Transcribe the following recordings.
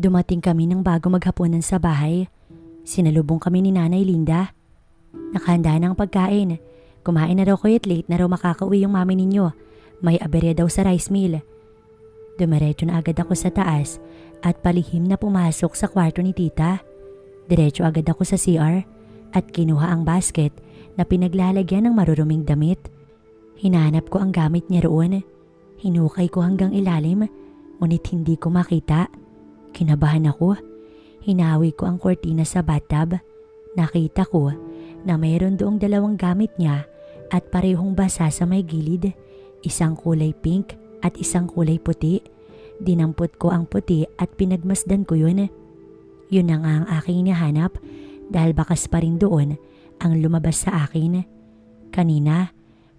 Dumating kami ng bago maghapunan sa bahay. Sinalubong kami ni Nanay Linda. Nakahanda na ang pagkain. Kumain na raw kayo at late na raw makakauwi yung mami ninyo. May aberya daw sa rice mill. Dumiretso na agad ako sa taas at palihim na pumasok sa kwarto ni tita. Diretso agad ako sa CR at kinuha ang basket na pinaglalagyan ng maruruming damit. Hinanap ko ang gamit niya roon. Hinukay ko hanggang ilalim, ngunit hindi ko makita. Kinabahan ako. Hinawi ko ang kortina sa bathtub. Nakita ko na mayroon doong dalawang gamit niya at parehong basa sa may gilid. Isang kulay pink at isang kulay puti. Dinampot ko ang puti at pinagmasdan ko yun. Yun na nga ang aking hinahanap dahil bakas pa rin doon ang lumabas sa akin. Kanina,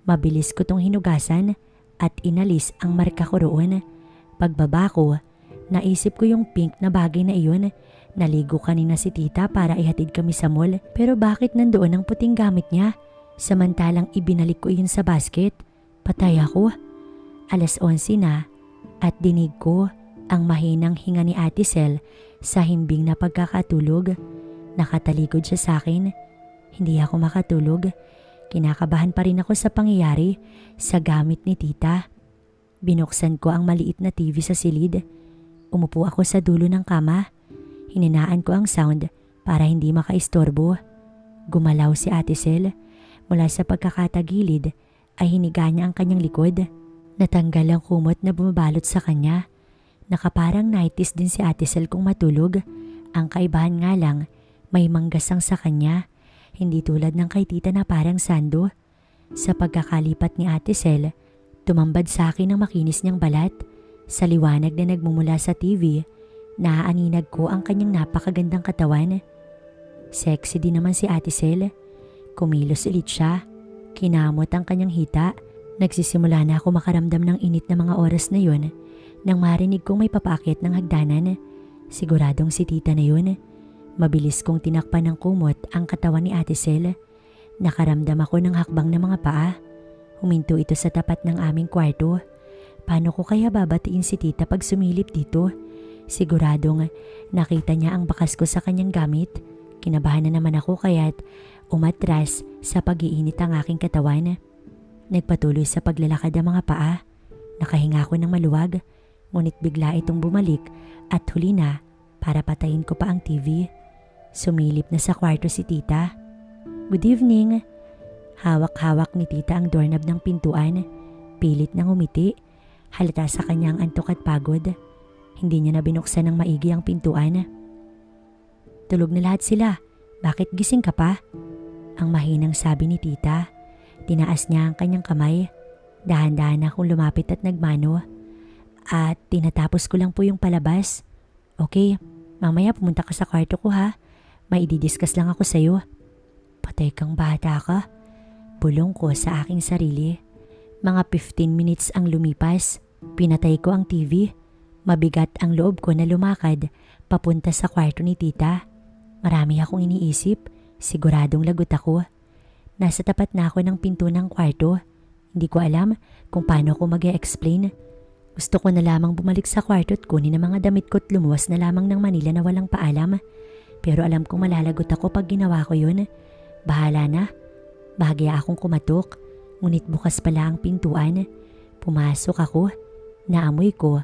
mabilis ko tong hinugasan at inalis ang marka ko roon. Pagbaba ko, naisip ko yung pink na bagay na iyon. Naligo kanina si tita para ihatid kami sa mall pero bakit nandoon ang puting gamit niya? Samantalang ibinalik ko iyon sa basket. Patay ako. Alas 11 na at dinig ko ang mahinang hinga ni Ate Sel sa himbing na pagkakatulog. Nakatalikod siya sa akin. Hindi ako makatulog. Kinakabahan pa rin ako sa pangyayari sa gamit ni tita. Binuksan ko ang maliit na TV sa silid. Umupo ako sa dulo ng kama. Hininaan ko ang sound para hindi makaistorbo. Gumalaw si Ate Sel. Mula sa pagkakatagilid ay hiniga niya ang kanyang likod. Natanggal ang kumot na bumabalot sa kanya. Nakaparang nighties din si Ate Sel kung matulog. Ang kaibahan nga lang, may manggasang sa kanya. Hindi tulad ng kay tita na parang sando. Sa pagkakalipat ni Ate Sel, tumambad sa akin ang makinis niyang balat. Sa liwanag na nagmumula sa TV, naaaninag ko ang kanyang napakagandang katawan. Sexy din naman si Ate Sel. Kumilos ulit siya. Kinamot ang kanyang hita. Nagsisimula na ako makaramdam ng init na mga oras na yun nang marinig kong may papakit ng hagdanan. Siguradong si tita na yun. Mabilis kong tinakpan ng kumot ang katawan ni Ate Sel. Nakaramdam ako ng hakbang ng mga paa. Huminto ito sa tapat ng aming kwarto. Paano ko kaya babatiin si tita pag sumilip dito? Siguradong nakita niya ang bakas ko sa kanyang gamit. Kinabahan na naman ako kaya't umatras sa pag-iinit ang aking katawan. Nagpatuloy sa paglalakad ang mga paa. Nakahinga ako ng maluwag, ngunit bigla itong bumalik at huli na para patayin ko pa ang TV. Sumilip na sa kwarto si tita. Good evening. Hawak-hawak ni tita ang doorknob ng pintuan. Pilit nang umiti. Halata sa kanyang antok at pagod. Hindi niya na binuksan ng maigi ang pintuan. Tulog na lahat sila. Bakit gising ka pa? Ang mahinang sabi ni tita. Tinaas niya ang kanyang kamay. Dahan-dahan akong lumapit at nagmano. At tinatapos ko lang po yung palabas. Okay, mamaya pumunta ka sa kwarto ko ha. May ididiscuss lang ako sa'yo. Patay kang bata ka. Bulong ko sa aking sarili. Mga 15 minutes ang lumipas. Pinatay ko ang TV. Mabigat ang loob ko na lumakad papunta sa kwarto ni tita. Marami akong iniisip. Siguradong lagot ako. Nasa tapat na ako ng pinto ng kwarto. Hindi ko alam kung paano ko mag explain Gusto ko na lamang bumalik sa kwarto at kunin ang mga damit ko at lumuwas na lamang ng Manila na walang paalam. Pero alam kong malalagot ako pag ginawa ko yun. Bahala na. Bahagya akong kumatok. Ngunit bukas pala ang pintuan. Pumasok ako. Naamoy ko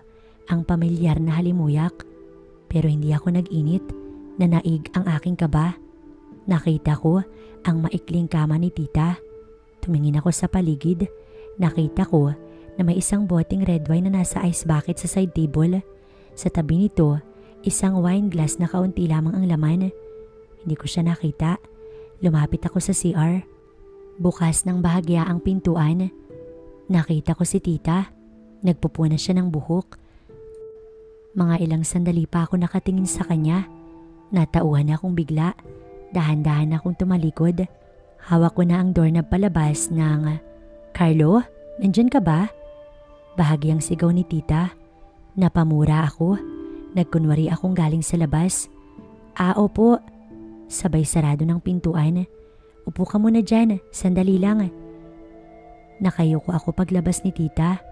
ang pamilyar na halimuyak. Pero hindi ako nag-init. Nanaig ang aking kaba. Nakita ko ang maikling kama ni tita. Tumingin ako sa paligid. Nakita ko na may isang boteng red wine na nasa ice bucket sa side table. Sa tabi nito, isang wine glass na kaunti lamang ang laman. Hindi ko siya nakita. Lumapit ako sa CR. Bukas ng bahagya ang pintuan. Nakita ko si tita. Nagpupuna siya ng buhok. Mga ilang sandali pa ako nakatingin sa kanya. Natauhan akong bigla. Dahan-dahan akong tumalikod. Hawak ko na ang doorknob palabas ng, Carlo, nandyan ka ba? Bahagyang sigaw ni tita. Napamura ako. Nagkunwari akong galing sa labas. Ah, opo. Sabay sarado ng pintuan. Upo ka muna dyan, sandali lang. Nakayuko ako paglabas ni tita.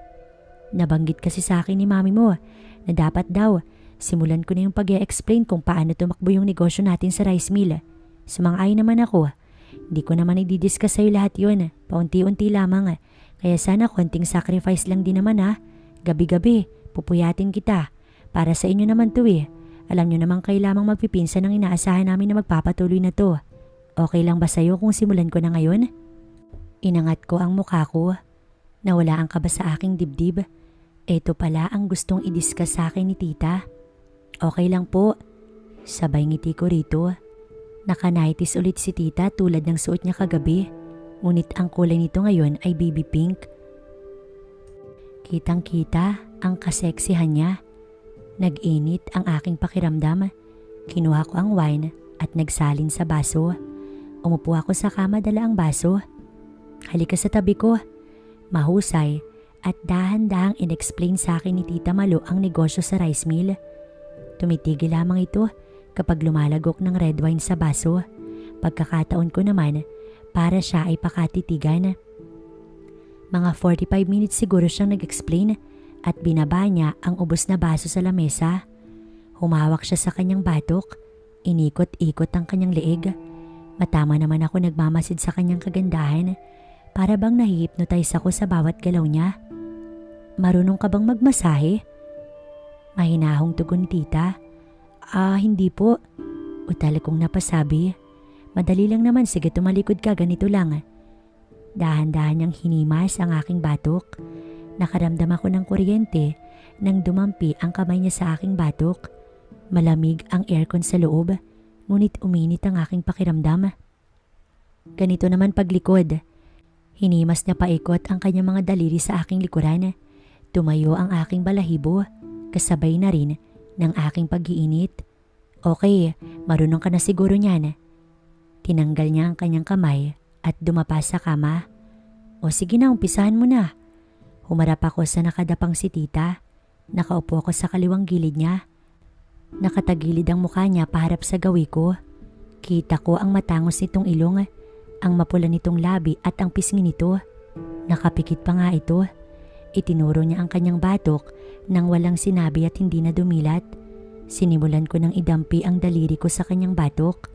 Nabanggit kasi sa akin ni mami mo na dapat daw simulan ko na yung pag explain kung paano tumakbo yung negosyo natin sa rice mill. Sumang-ay naman ako. Hindi ko naman i-discuss sa'yo lahat yun. Paunti-unti lamang. Kaya sana konting sacrifice lang din naman ha. Gabi-gabi, pupuyatin kita. Para sa inyo naman to eh. Alam nyo naman kayo lamang magpipinsan ng inaasahan namin na magpapatuloy na to. Okay lang ba sa'yo kung simulan ko na ngayon? Inangat ko ang mukha ko. Nawalaan ka ba sa aking dibdib? Ito pala ang gustong i-discuss sa akin ni tita. Okay lang po. Sabay ngiti ko rito. Nakanaitis ulit si tita tulad ng suot niya kagabi. Ngunit ang kulay nito ngayon ay baby pink. Kitang kita ang kaseksihan niya. Nag-init ang aking pakiramdam. Kinuha ko ang wine at nagsalin sa baso. Umupo ako sa kama dala ang baso. Halika sa tabi ko. Mahusay at dahan-dahang inexplain sa akin ni Tita Malo ang negosyo sa rice mill. Tumitigil lamang ito kapag lumalagok ng red wine sa baso. Pagkakataon ko naman para siya ay pakatitigan. Mga 45 minutes siguro siyang nag-explain at binaba niya ang ubos na baso sa lamesa. Humawak siya sa kanyang batok, inikot-ikot ang kanyang leeg. Matama naman ako nagmamasid sa kanyang kagandahan para bang nahihipnotize ako sa bawat galaw niya. Marunong ka bang magmasahe? Mahinahong tugon tita. Ah, hindi po. Utali kong napasabi. Madali lang naman, sige tumalikod ka, ganito lang. Dahan-dahan niyang hinimas ang aking batok. Nakaramdam ako ng kuryente nang dumampi ang kamay niya sa aking batok. Malamig ang aircon sa loob, ngunit uminit ang aking pakiramdam. Ganito naman paglikod. Hinimas niya paikot ang kanyang mga daliri sa aking likuran. Tumayo ang aking balahibo, kasabay na rin ng aking pag-iinit. Okay, marunong ka na siguro niyan. Tinanggal niya ang kanyang kamay at dumapa sa kama. O sige na, umpisahan mo na. Humarap ako sa nakadapang si tita. Nakaupo ako sa kaliwang gilid niya. Nakatagilid ang mukha niya paharap sa gawi ko. Kita ko ang matangos nitong ilong, ang mapula nitong labi at ang pisngi nito. Nakapikit pa nga ito. Itinuro niya ang kanyang batok nang walang sinabi at hindi na dumilat. Sinimulan ko ng idampi ang daliri ko sa kanyang batok.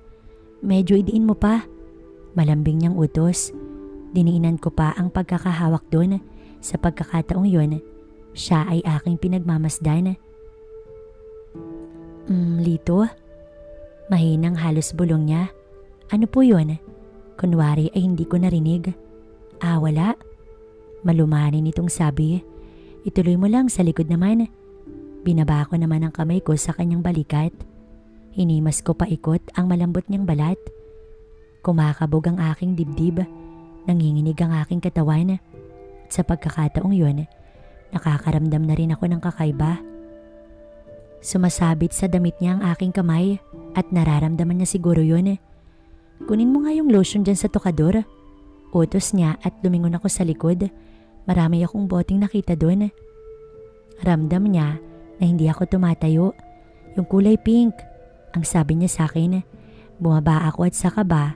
Medyo idiin mo pa. Malambing niyang utos. Diniinan ko pa ang pagkakahawak doon. Sa pagkakataong yon, siya ay aking pinagmamasdan. Mm, lito? Mahinang halos bulong niya. Ano po yon? Kunwari ay hindi ko narinig. Ah, wala? Malumanin itong sabi. Ituloy mo lang sa likod naman. Binaba ko naman ang kamay ko sa kanyang balikat. Hinimas ko paikot ang malambot niyang balat. Kumakabog ang aking dibdib. Nanginginig ang aking katawan. At sa pagkakataong yun, nakakaramdam na rin ako ng kakaiba. Sumasabit sa damit niya ang aking kamay at nararamdaman niya siguro yun. Kunin mo nga yung lotion dyan sa tokador. Utos niya at lumingon ako sa likod. Marami akong boting nakita doon. Ramdam niya na hindi ako tumatayo. Yung kulay pink. Ang sabi niya sa akin, bumaba ako at saka ba,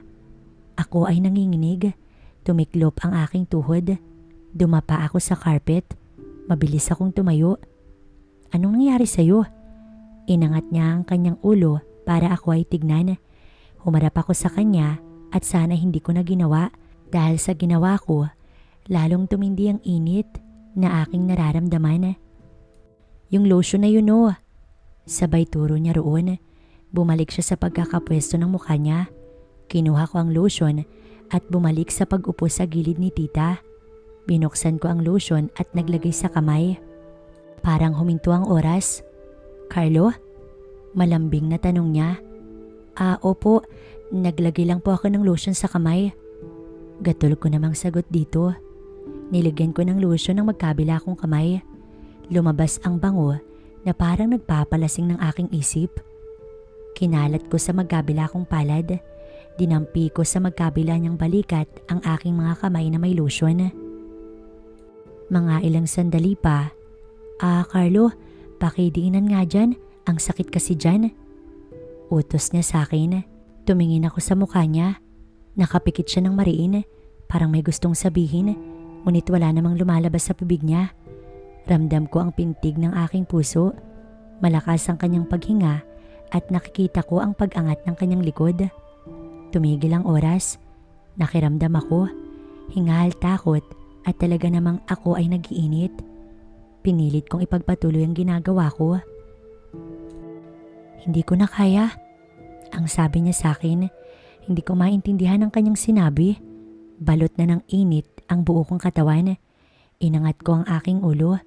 ako ay nanginginig. Tumiklop ang aking tuhod. Dumapa ako sa carpet. Mabilis akong tumayo. Anong nangyari sa'yo? Inangat niya ang kanyang ulo para ako ay tignan. Humarap ako sa kanya at sana hindi ko na ginawa dahil sa ginawa ko, lalong tumindi ang init na aking nararamdaman. Yung lotion na yun oh. Sabay turo niya roon. Bumalik siya sa pagkakapwesto ng mukha niya. Kinuha ko ang lotion at bumalik sa pag-upo sa gilid ni tita. Binuksan ko ang lotion at naglagay sa kamay. Parang huminto ang oras. Carlo? Malambing na tanong niya. Ah, opo. Naglagay lang po ako ng lotion sa kamay. Gatol ko namang sagot dito. Niligyan ko ng lotion ng magkabila kong kamay. Lumabas ang bango na parang nagpapalasing ng aking isip. Kinalat ko sa magkabila kong palad. Dinampi ko sa magkabila niyang balikat ang aking mga kamay na may lotion. Mga ilang sandali pa. Ah, Carlo, pakidiinan nga dyan. Ang sakit kasi dyan. Utos niya sa akin. Tumingin ako sa mukha niya. Nakapikit siya ng mariin. Parang may gustong sabihin. Ngunit wala namang lumalabas sa bibig niya. Ramdam ko ang pintig ng aking puso. Malakas ang kanyang paghinga at nakikita ko ang pag-angat ng kanyang likod. Tumigil ang oras. Nakiramdam ako. Hingal, takot at talaga namang ako ay nagiinit. Pinilit kong ipagpatuloy ang ginagawa ko. Hindi ko na kaya. Ang sabi niya sa akin, hindi ko maintindihan ang kanyang sinabi. Balot na ng init ang buo kong katawan. Inangat ko ang aking ulo.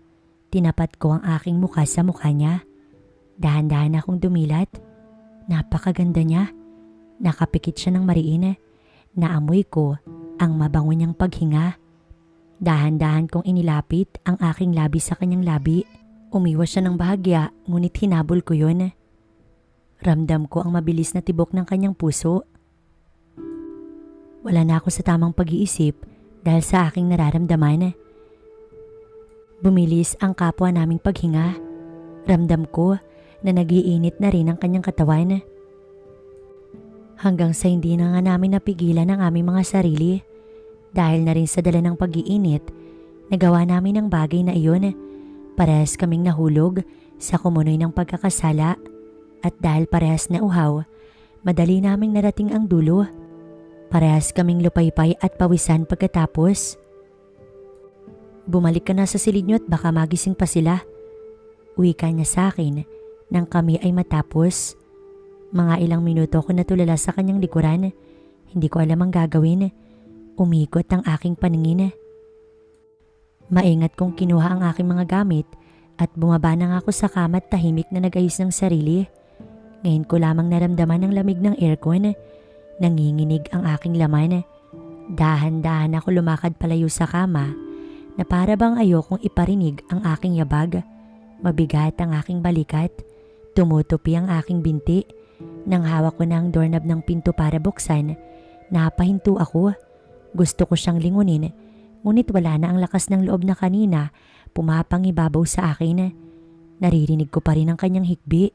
Tinapat ko ang aking mukha sa mukha niya. Dahan-dahan akong dumilat. Napakaganda niya. Nakapikit siya ng mariin. Naamoy ko ang mabango niyang paghinga. Dahan-dahan kong inilapit ang aking labi sa kanyang labi. Umiwas siya ng bahagya ngunit hinabol ko yun. Ramdam ko ang mabilis na tibok ng kanyang puso. Wala na ako sa tamang pag-iisip dahil sa aking nararamdaman. Bumilis ang kapwa naming paghinga. Ramdam ko na nagiinit na rin ang kanyang katawan. Hanggang sa hindi na nga namin napigilan ang aming mga sarili. Dahil na rin sa dala ng pag-iinit, nagawa namin ang bagay na iyon. Parehas kaming nahulog sa kumunoy ng pagkakasala. At dahil parehas na uhaw, madali naming narating ang dulo. Parehas kaming lupaypay at pawisan pagkatapos. Bumalik ka na sa silid niyo at baka magising pa sila. Uwi ka niya sa akin nang kami ay matapos. Mga ilang minuto ko natulala sa kanyang likuran. Hindi ko alam ang gagawin. Umikot ang aking paningin. Maingat kong kinuha ang aking mga gamit at bumaba na ako sa kama at tahimik na nagayos ng sarili. Ngayon ko lamang naramdaman ang lamig ng aircon. Nanginginig ang aking laman. Dahan-dahan ako lumakad palayo sa kama na para bang ayokong iparinig ang aking yabag. Mabigat ang aking balikat. Tumutupi ang aking binti. Nang hawak ko na ang doorknob ng pinto para buksan, napahinto ako. Gusto ko siyang lingunin, ngunit wala na ang lakas ng loob na kanina pumapangibabaw sa akin. Naririnig ko pa rin ang kanyang hikbi.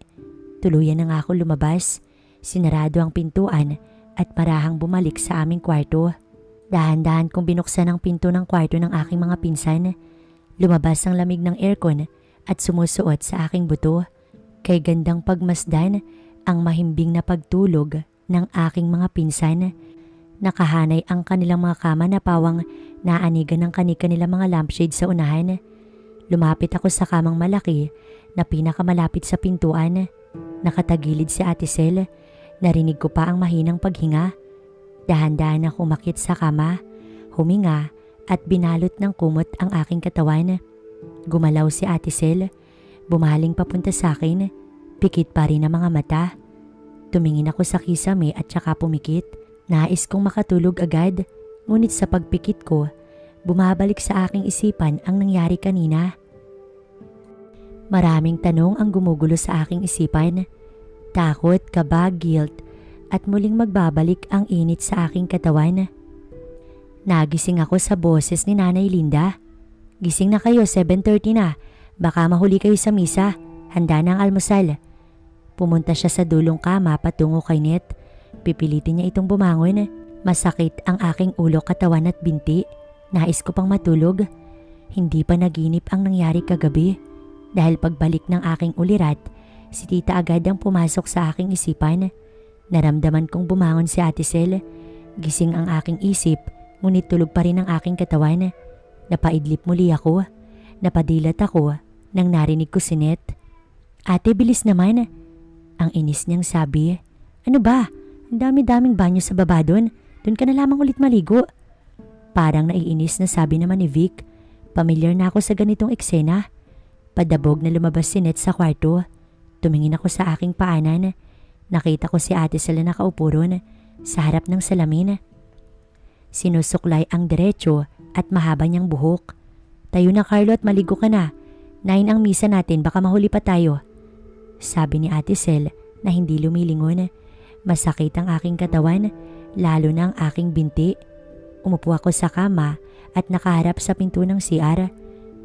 Tuluyan na nga ako lumabas. Sinarado ang pintuan at marahang bumalik sa aming kwarto. Dahan-dahan kong binuksan ang pinto ng kwarto ng aking mga pinsan. Lumabas ang lamig ng aircon at sumusuot sa aking buto. Kay gandang pagmasdan ang mahimbing na pagtulog ng aking mga pinsan. Nakahanay ang kanilang mga kama na pawang naanigan ng kanika-nilang mga lampshade sa unahan. Lumapit ako sa kamang malaki na pinakamalapit sa pintuan. Nakatagilid si Ate Sel. Narinig ko pa ang mahinang paghinga. Dahan-dahan ako umakit sa kama, huminga at binalot ng kumot ang aking katawan. Gumalaw si Ate Sel. Bumaling papunta sa akin. Pikit pa rin ang mga mata. Tumingin ako sa kisame at saka pumikit. Nais kong makatulog agad. Ngunit sa pagpikit ko, bumabalik sa aking isipan ang nangyari kanina. Maraming tanong ang gumugulo sa aking isipan. Takot, kaba, guilt, at muling magbabalik ang init sa aking katawan. Nagising ako sa boses ni Nanay Linda. Gising na kayo, 7.30 na. Baka mahuli kayo sa misa. Handa na ang almusal. Pumunta siya sa dulong kama patungo kay Net. Pipilitin niya itong bumangon. Masakit ang aking ulo, katawan at binti. Nais ko pang matulog. Hindi pa naginip ang nangyari kagabi. Dahil pagbalik ng aking ulirat, si tita agad ang pumasok sa aking isipan. Naramdaman kong bumangon si Ate Sel. Gising ang aking isip, ngunit tulog pa rin ang aking katawan. Napaidlip muli ako. Napadilat ako nang narinig ko si Net. Ate, bilis naman. Ang inis niyang sabi. Ano ba? Ang dami-daming banyo sa baba doon. Doon ka na lamang ulit maligo. Parang naiinis na sabi naman ni Vic. Pamilyar na ako sa ganitong eksena. Padabog na lumabas si Net sa kwarto. Tumingin ako sa aking paanan. Nakita ko si ate sila nakaupo ron sa harap ng salamin. Sinusuklay ang diretsyo at mahaba niyang buhok. Tayo na Carlo at maligo ka na. Nine ang misa natin baka mahuli pa tayo. Sabi ni ate Sel na hindi lumilingon. Masakit ang aking katawan, lalo na ang aking binti. Umupo ako sa kama at nakaharap sa pinto ng CR.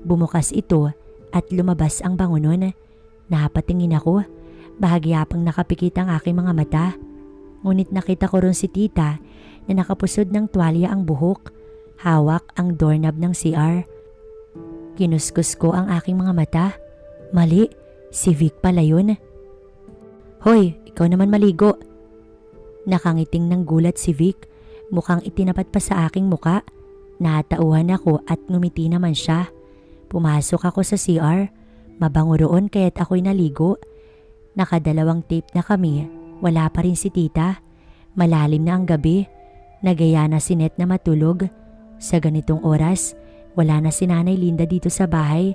Bumukas ito at lumabas ang bangunon. Napatingin ako, bahagya pang nakapikit ang aking mga mata. Ngunit nakita ko ron si tita na nakapusod ng tuwalya ang buhok. Hawak ang doorknob ng CR. Kinuskus ko ang aking mga mata. Mali, Si Vic pala yun. Hoy, ikaw naman maligo. Nakangiting ng gulat si Vic. Mukhang itinapat pa sa aking muka. Natauhan ako at ngumiti naman siya. Pumasok ako sa CR. Mabango roon kaya't ako'y naligo. Nakadalawang tape na kami. Wala pa rin si tita. Malalim na ang gabi. Nagaya na si Net na matulog. Sa ganitong oras, wala na si Nanay Linda dito sa bahay.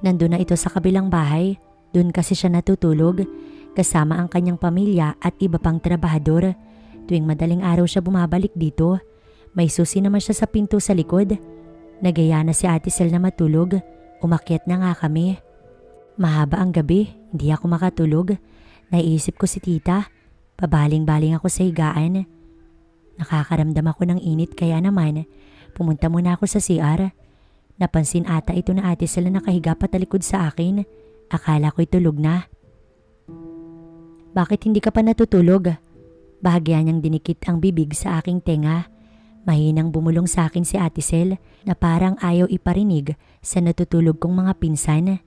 Nandun na ito sa kabilang bahay. Doon kasi siya natutulog. Kasama ang kanyang pamilya at iba pang trabahador. Tuwing madaling araw siya bumabalik dito. May susi naman siya sa pinto sa likod. Nagaya na si Ate Sel na matulog. Umakyat na nga kami. Mahaba ang gabi, hindi ako makatulog. Naiisip ko si tita. Pabaling-baling ako sa higaan. Nakakaramdam ako ng init kaya naman pumunta muna ako sa CR. Napansin ata ito na ate sila nakahiga patalikod sa akin. Akala ko'y tulog na. Bakit hindi ka pa natutulog? Bahagya niyang dinikit ang bibig sa aking tenga. Mahinang bumulong sa akin si Ate Sel na parang ayaw iparinig sa natutulog kong mga pinsan.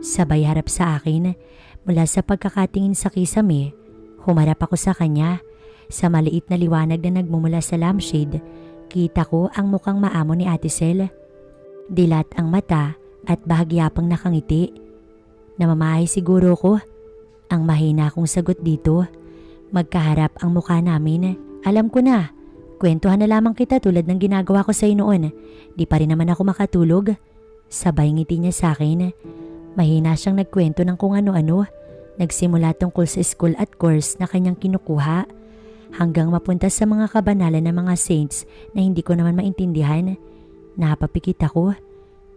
Sabay harap sa akin mula sa pagkakatingin sa kisame, humarap ako sa kanya. Sa maliit na liwanag na nagmumula sa lampshade, kita ko ang mukhang maamo ni Ate Sel. Dilat ang mata at bahagya pang nakangiti. Namamahay siguro ko. Ang mahina kong sagot dito. Magkaharap ang mukha namin. Alam ko na. Kwentuhan na lamang kita tulad ng ginagawa ko sa noon. Di pa rin naman ako makatulog. Sabay ngiti niya sa akin. Mahina siyang nagkwento ng kung ano-ano. Nagsimula tungkol sa school at course na kanyang kinukuha. Hanggang mapunta sa mga kabanalan ng mga saints na hindi ko naman maintindihan. Napapikit ako.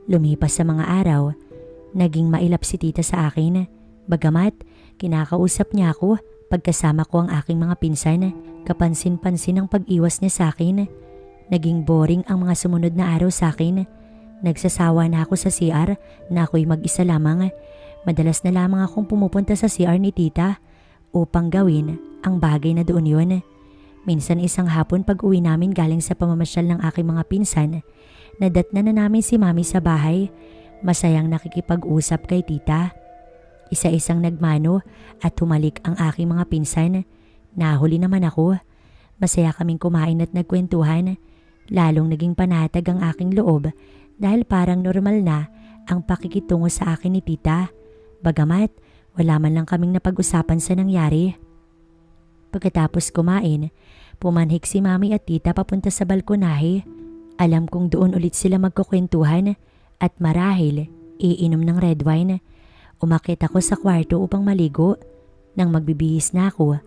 Lumipas sa mga araw. Naging mailap si tita sa akin. Bagamat, kinakausap niya ako pagkasama ko ang aking mga pinsan. Kapansin-pansin ang pag-iwas niya sa akin. Naging boring ang mga sumunod na araw sa akin. Nagsasawa na ako sa CR na ako'y mag-isa lamang. Madalas na lamang akong pumupunta sa CR ni tita upang gawin ang bagay na doon yun. Minsan isang hapon pag uwi namin galing sa pamamasyal ng aking mga pinsan, nadatna na namin si mami sa bahay. Masayang nakikipag-usap kay tita. Isa-isang nagmano at humalik ang aking mga pinsan. Nahuli naman ako. Masaya kaming kumain at nagkwentuhan. Lalong naging panatag ang aking loob dahil parang normal na ang pakikitungo sa akin ni tita. Bagamat wala man lang kaming napag-usapan sa nangyari. Pagkatapos kumain, pumanhik si mami at tita papunta sa balkonahe. Alam kong doon ulit sila magkukwentuhan at marahil iinom ng red wine. Umakit ako sa kwarto upang maligo. Nang magbibihis na ako,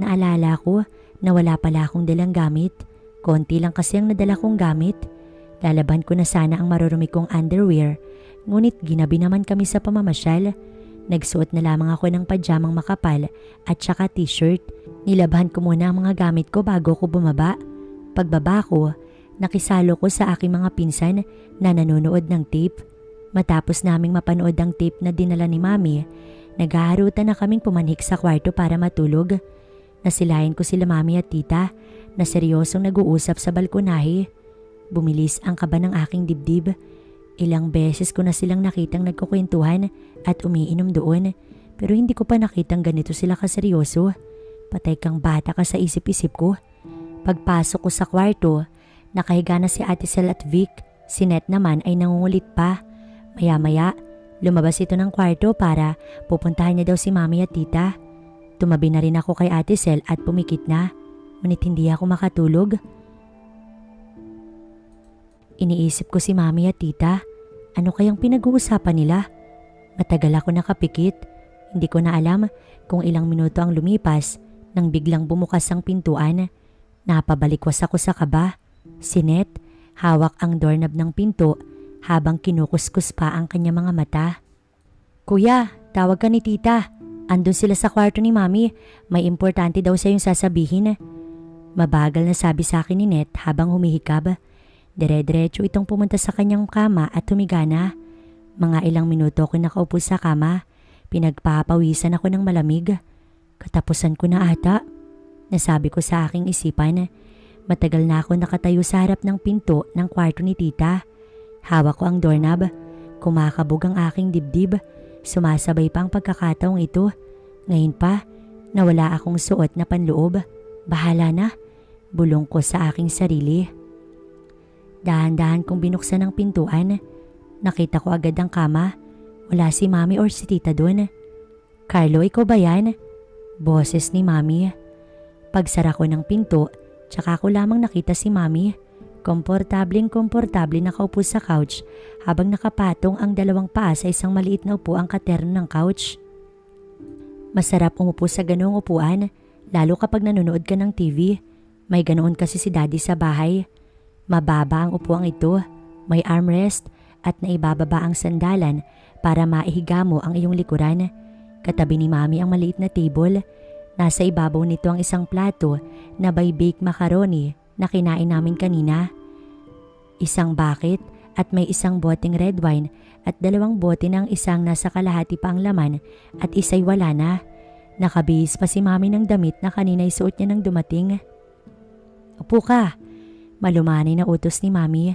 naalala ko na wala pala akong dalang gamit. Konti lang kasi ang nadala kong gamit. Lalaban ko na sana ang marurumi kong underwear, ngunit ginabi naman kami sa pamamasyal. Nagsuot na lamang ako ng pajamang makapal at saka t-shirt. Nilabhan ko muna ang mga gamit ko bago ko bumaba. Pagbaba ko, nakisalo ko sa aking mga pinsan na nanonood ng tape. Matapos naming mapanood ang tape na dinala ni Mami, naghaharutan na kaming pumanhik sa kwarto para matulog. Nasilayan ko sila Mami at Tita na seryosong nag-uusap sa balkonahe. Bumilis ang kaba ng aking dibdib. Ilang beses ko na silang nakitang nagkukwentuhan at umiinom doon pero hindi ko pa nakitang ganito sila kaseryoso. Patay kang bata ka sa isip-isip ko. Pagpasok ko sa kwarto, nakahiga na si Ate Sel at Vic. Si Net naman ay nangungulit pa. Maya-maya, lumabas ito ng kwarto para pupuntahan niya daw si Mami at Tita. Tumabi na rin ako kay Ate Sel at pumikit na. Ngunit hindi ako makatulog. Iniisip ko si Mami at Tita. Ano kayang pinag-uusapan nila? Matagal ako nakapikit. Hindi ko na alam kung ilang minuto ang lumipas nang biglang bumukas ang pintuan. Napabalikwas ako sa kaba. Si Net, hawak ang doorknob ng pinto habang kinukuskus pa ang kanya mga mata. Kuya, tawag ka ni tita. Andun sila sa kwarto ni mami. May importante daw sa sasabihin. Mabagal na sabi sa akin ni Net habang humihikab. Dire-diretso itong pumunta sa kanyang kama at humiga na. Mga ilang minuto ako nakaupo sa kama. Pinagpapawisan ako ng malamig. Katapusan ko na ata. Nasabi ko sa aking isipan. Matagal na ako nakatayo sa harap ng pinto ng kwarto ni tita. Hawak ko ang doorknob. Kumakabog ang aking dibdib. Sumasabay pa ang pagkakataong ito. Ngayon pa, nawala akong suot na panloob. Bahala na. Bulong ko sa aking sarili. Dahan-dahan kong binuksan ang pintuan. Nakita ko agad ang kama. Wala si mami or si tita doon. Carlo, ikaw ba yan? Boses ni mami. Pagsara ko ng pinto, tsaka ko lamang nakita si mami. Komportableng komportable nakaupo sa couch habang nakapatong ang dalawang paa sa isang maliit na upuang katerno ng couch. Masarap umupo sa ganoong upuan, lalo kapag nanonood ka ng TV. May ganoon kasi si daddy sa bahay. Mababa ang upuang ito, may armrest at naibababa ang sandalan para maihiga mo ang iyong likuran. Katabi ni mami ang maliit na table. Nasa ibabaw nito ang isang plato na by baked macaroni na kinain namin kanina. Isang bucket at may isang boteng red wine at dalawang bote ng isang nasa kalahati pa ang laman at isa'y wala na. Nakabihis pa si mami ng damit na kanina'y suot niya nang dumating. Upo ka. Malumanay na utos ni mami.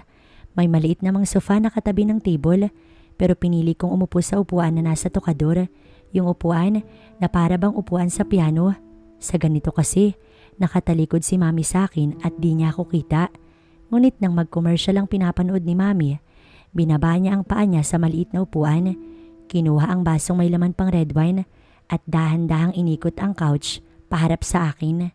May maliit namang sofa na katabi ng table pero pinili kong umupo sa upuan na nasa tokador. Yung upuan na para bang upuan sa piano. Sa ganito kasi, nakatalikod si mami sa akin at di niya ako kita. Ngunit nang mag-commercial ang pinapanood ni mami, binaba niya ang paa niya sa maliit na upuan. Kinuha ang basong may laman pang red wine at dahan-dahang inikot ang couch paharap sa akin.